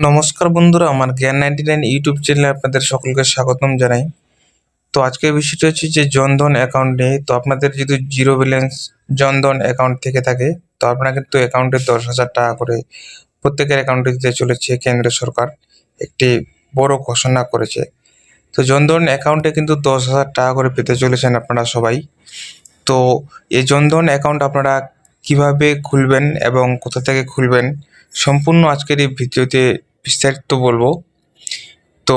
নমস্কার বন্ধুরা, আমার জ্ঞান নাইনটি নাইন ইউটিউব চ্যানেলে আপনাদের সকলকে স্বাগতম জানাই। তো আজকের বিষয়টা হচ্ছে যে জনধন অ্যাকাউন্ট নিয়ে। তো আপনাদের যদি জিরো ব্যালেন্স জনধন অ্যাকাউন্ট থেকে থাকে, তো আপনারা কিন্তু অ্যাকাউন্টে দশ হাজার টাকা করে প্রত্যেকের অ্যাকাউন্টে দিতে চলেছে কেন্দ্র সরকার। একটি বড় ঘোষণা করেছে। তো জনধন অ্যাকাউন্টে কিন্তু দশ হাজার টাকা করে পেতে চলেছেন আপনারা সবাই। তো এই জনধন অ্যাকাউন্ট আপনারা কীভাবে খুলবেন এবং কোথা থেকে খুলবেন, সম্পূর্ণ আজকের এই ভিডিওতে বিস্তারিত বলব। তো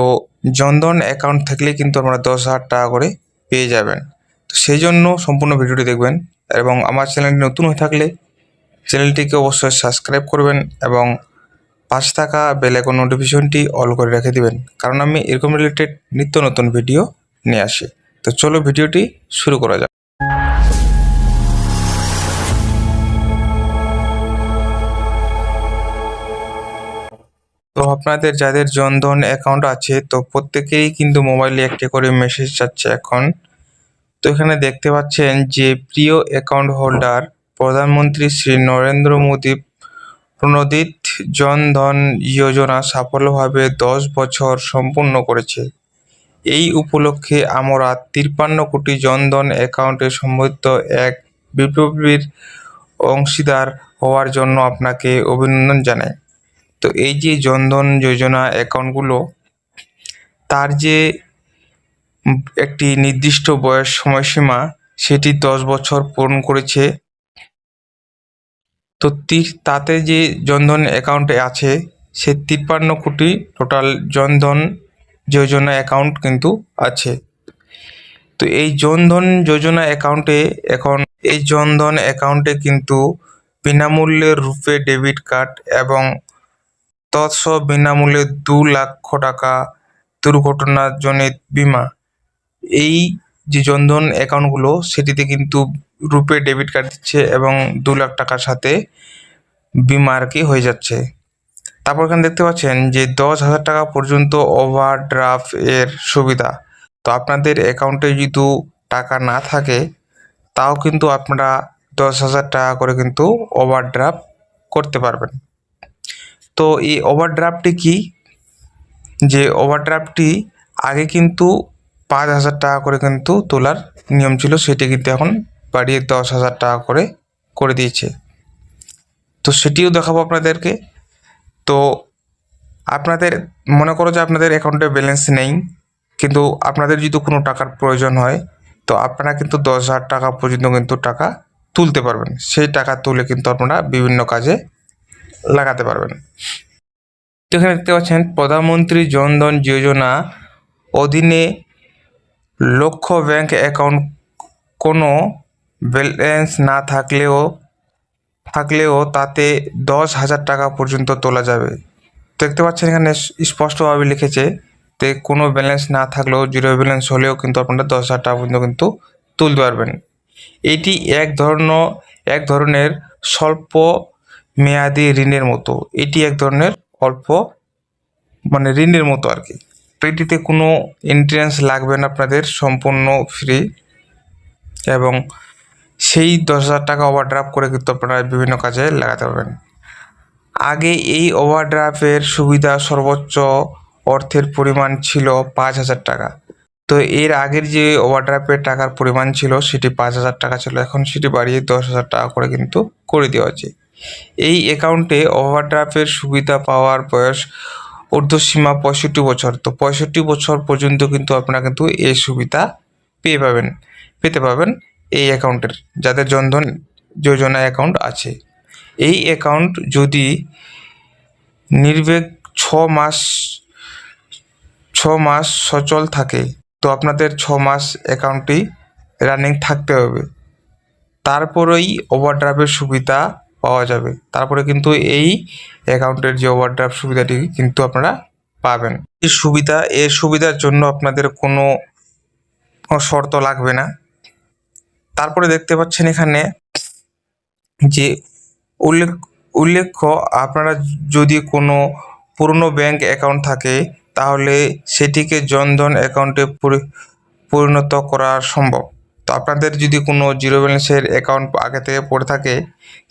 জনধন অ্যাকাউন্ট থাকলে কিন্তু আপনারা দশ হাজার টাকা করে পেয়ে যাবেন। তো সেই জন্য সম্পূর্ণ ভিডিওটি দেখবেন এবং আমার চ্যানেলটি নতুন হয়ে থাকলে চ্যানেলটিকে অবশ্যই সাবস্ক্রাইব করবেন এবং পাশে থাকা বেল আইকন নোটিফিকেশনটি অল করে রেখে দিবেন। কারণ আমি এরকম রিলেটেড নিত্য নতুন ভিডিও নিয়ে আসি। তো চলো ভিডিওটি শুরু করা যাক। তো আপনাদের যাদের জনধন অ্যাকাউন্ট আছে, তো প্রত্যেকেই কিন্তু মোবাইলে একটি করে মেসেজ যাচ্ছে এখন। তো এখানে দেখতে পাচ্ছেন যে প্রিয় অ্যাকাউন্ট হোল্ডার প্রধানমন্ত্রী শ্রী নরেন্দ্র মোদী প্রণোদিত জনধন যোজনা সাফল্যভাবে দশ বছর সম্পূর্ণ করেছে। এই উপলক্ষে আমরা তিপ্পান্ন কোটি জনধন অ্যাকাউন্টে সম্বলিত এক বিপ্লবীর অংশীদার হওয়ার জন্য আপনাকে অভিনন্দন জানাই। তো এই যে জনধন যোজনা অ্যাকাউন্টগুলো, তার যে একটি নির্দিষ্ট বয়স সময়সীমা, সেটি দশ বছর পূরণ করেছে। তো তাতে যে জনধন অ্যাকাউন্টে আছে, সে তিপ্পান্ন কোটি টোটাল জনধন যোজনা অ্যাকাউন্ট কিন্তু আছে। তো এই জনধন যোজনা অ্যাকাউন্টে এখন, এই জনধন অ্যাকাউন্টে কিন্তু বিনামূল্যে রূপে ডেবিট কার্ড এবং তৎসহ বিনামূল্যে দু লক্ষ টাকা দুর্ঘটনাজনিত বিমা। এই যে জনধন অ্যাকাউন্টগুলো, সেটিতে কিন্তু রূপে ডেবিট কার্ড দিচ্ছে এবং দু লাখ টাকার সাথে বিমা আর কি হয়ে যাচ্ছে। তারপর এখানে দেখতে পাচ্ছেন যে দশ হাজার টাকা পর্যন্ত ওভারড্রাফট এর সুবিধা। তো আপনাদের অ্যাকাউন্টে যদি টাকা না থাকে, তাও কিন্তু আপনারা দশ হাজার টাকা করে কিন্তু ওভারড্রাফট করতে পারবেন। তো এই ওভারড্রাফটটি কি? যে ওভারড্রাফটটি আগে কিন্তু পাঁচ হাজার টাকা করে কিন্তু তোলার নিয়ম ছিল, সেটি কিন্তু এখন বাড়িয়ে দশ হাজার টাকা করে করে দিয়েছে। তো সেটিও দেখাবো আপনাদেরকে। তো আপনাদের, মনে করো যে আপনাদের অ্যাকাউন্টে ব্যালেন্স নেই, কিন্তু আপনাদের যদি কোনো টাকার প্রয়োজন হয়, তো আপনারা কিন্তু দশ হাজার টাকা পর্যন্ত কিন্তু টাকা তুলতে পারবেন। সেই টাকা তুলে কিন্তু আপনারা বিভিন্ন কাজে লাগাতে পারবেন। তো এখানে দেখতে পাচ্ছেন, প্রধানমন্ত্রী জনধন যোজনা অধীনে লক্ষ্য ব্যাংক অ্যাকাউন্ট কোনো ব্যালেন্স না থাকলেও থাকলেও তাতে দশ হাজার টাকা পর্যন্ত তোলা যাবে। দেখতে পাচ্ছেন এখানে স্পষ্টভাবে লিখেছে তে কোনো ব্যালেন্স না থাকলেও, জিরো ব্যালেন্স হলেও কিন্তু আপনারা দশ হাজার টাকা পর্যন্ত কিন্তু তুলতে পারবেন। এটি এক ধরনের এক ধরনের স্বল্প মেয়াদি ঋণের মতো। এটি এক ধরনের অল্প মানে ঋণের মতো আর কি। তো এটিতে কোনো এন্ট্রেন্স লাগবে না আপনাদের, সম্পূর্ণ ফ্রি এবং সেই দশ হাজার টাকা ওভারড্রাফট করে কিন্তু আপনারা বিভিন্ন কাজে লাগাতে পারবেন। আগে এই ওভারড্রাফের সুবিধা সর্বোচ্চ অর্থের পরিমাণ ছিল পাঁচ হাজার টাকা। তো এর আগের যে ওভারড্রাফের টাকার পরিমাণ ছিল, সেটি পাঁচ হাজার টাকা ছিল। এখন সেটি বাড়িয়ে দশ হাজার টাকা করে কিন্তু করে দেওয়া হয়েছে। এই অ্যাকাউন্টে ওভারড্রাফের সুবিধা পাওয়ার বয়স ঊর্ধ্বসীমা পঁয়ষট্টি বছর। তো পঁয়ষট্টি বছর পর্যন্ত কিন্তু আপনারা কিন্তু এই সুবিধা পেয়ে পাবেন, পেতে পাবেন এই অ্যাকাউন্টের যাদের জনধন যোজনা অ্যাকাউন্ট আছে। এই অ্যাকাউন্ট যদি নির্বেগ ছ মাস ছ মাস সচল থাকে, তো আপনাদের ছ মাস অ্যাকাউন্টটি রানিং থাকতে হবে। তারপরেই ওভারড্রাফের সুবিধা পাওয়া যাবে। তারপরে কিন্তু এই অ্যাকাউন্টের যে ওভারড্রাফট সুবিধাটি কিন্তু আপনারা পাবেন। এই সুবিধা এর সুবিধার জন্য আপনাদের কোনো শর্ত লাগবে না। তারপরে দেখতে পাচ্ছেন এখানে যে উল্লেখ, উল্লেখ্য, আপনারা যদি কোনো পুরনো ব্যাংক অ্যাকাউন্ট থাকে, তাহলে সেটিকে জনধন অ্যাকাউন্টে পরি- পরিণত করা সম্ভব। তো আপনাদের যদি কোনো জিরো ব্যালেন্সের অ্যাকাউন্ট আগে থেকে পড়ে থাকে,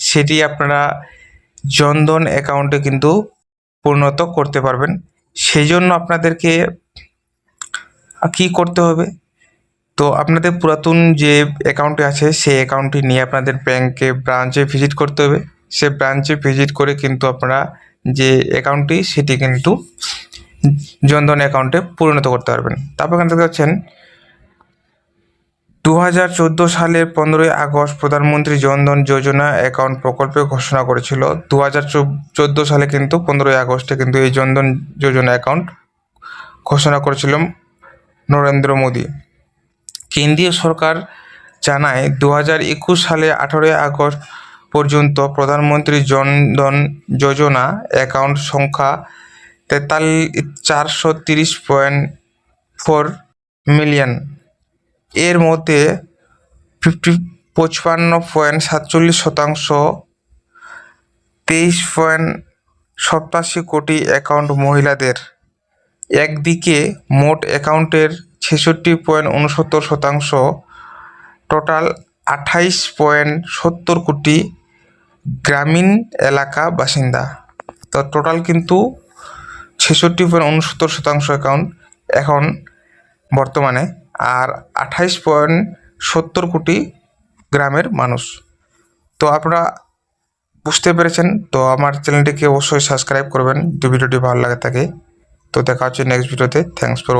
সেটি আপনারা জনধন অ্যাকাউন্টে কিন্তু পরিণত করতে পারবেন। সেই জন্য আপনাদেরকে কি করতে হবে? তো আপনাদের পুরাতন যে অ্যাকাউন্টে আছে, সেই অ্যাকাউন্টটি নিয়ে আপনাদের ব্যাংকে ব্রাঞ্চে ভিজিট করতে হবে। সে ব্রাঞ্চে ভিজিট করে কিন্তু আপনারা যে অ্যাকাউন্টটি সেটি কিন্তু জনধন অ্যাকাউন্টে পরিণত করতে পারবেন। তারপর এখান থেকে হচ্ছেন দু হাজার চোদ্দ সালের পনেরোই আগস্ট প্রধানমন্ত্রী জনধন যোজনা অ্যাকাউন্ট প্রকল্পে ঘোষণা করেছিল। দু হাজার চোদ্দ সালে কিন্তু পনেরোই আগস্টে কিন্তু এই জনধন যোজনা অ্যাকাউন্ট ঘোষণা করেছিল নরেন্দ্র মোদী। কেন্দ্রীয় সরকার জানায় দু হাজার একুশ সালে আঠারোই আগস্ট পর্যন্ত প্রধানমন্ত্রী জনধন যোজনা অ্যাকাউন্ট সংখ্যা তেতাল্লিশ, চারশো তিরিশ পয়েন্ট ফোর মিলিয়ন। এর মধ্যে ফিফটি, পঁচপান্ন পয়েন্ট সাতচল্লিশ শতাংশ, তেইশ পয়েন্ট সপ্তাশি কোটি অ্যাকাউন্ট মহিলাদের। একদিকে মোট অ্যাকাউন্টের ছেষট্টি পয়েন্ট উনসত্তর শতাংশ, টোটাল আঠাইশ পয়েন্ট সত্তর কোটি গ্রামীণ এলাকা বাসিন্দা। তো টোটাল কিন্তু ছেষট্টি পয়েন্ট উনসত্তর শতাংশ অ্যাকাউন্ট এখন বর্তমানে। আর আঠাইশ পয়েন্ট সত্তর কোটি গ্রামের মানুষ। তো আপনারা বুঝতে পেরেছেন, তো আমার চ্যানেলটিকে অবশ্যই সাবস্ক্রাইব করবেন। যদি ভিডিওটি ভালো লাগে থাকে, তো দেখা হচ্ছে নেক্সট ভিডিওতে থ্যাংকস ফর